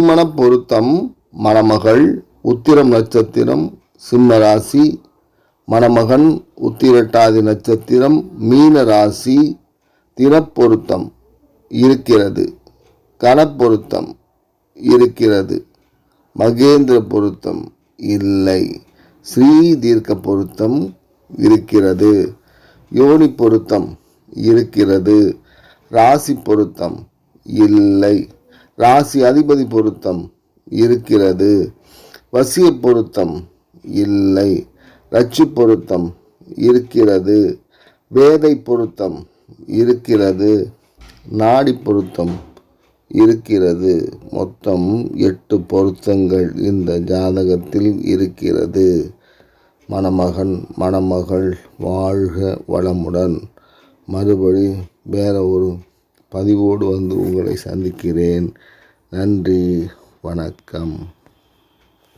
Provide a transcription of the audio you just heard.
திருமண பொருத்தம் மணமகள் உத்திரம் நட்சத்திரம் சிம்ம ராசி மணமகன் உத்திரட்டாதி நட்சத்திரம் மீன ராசி திறப்பொருத்தம் இருக்கிறது. கணப்பொருத்தம் இருக்கிறது. மகேந்திர பொருத்தம் இல்லை. ஸ்ரீ தீர்க்க பொருத்தம் இருக்கிறது. யோனி பொருத்தம் இருக்கிறது. ராசி பொருத்தம் இல்லை. ராசி அதிபதி பொருத்தம் இருக்கிறது. வசிய பொருத்தம் இல்லை. ரட்சி பொருத்தம் இருக்கிறது. வேதை பொருத்தம் இருக்கிறது. நாடி பொருத்தம் இருக்கிறது. மொத்தம் எட்டு பொருத்தங்கள் இந்த ஜாதகத்தில் இருக்கிறது. மணமகன் மணமகள் வாழ்க வளமுடன். மறுபடி வேற ஒரு பதிவோடு வந்து உங்களை சந்திக்கிறேன். நன்றி வணக்கம்.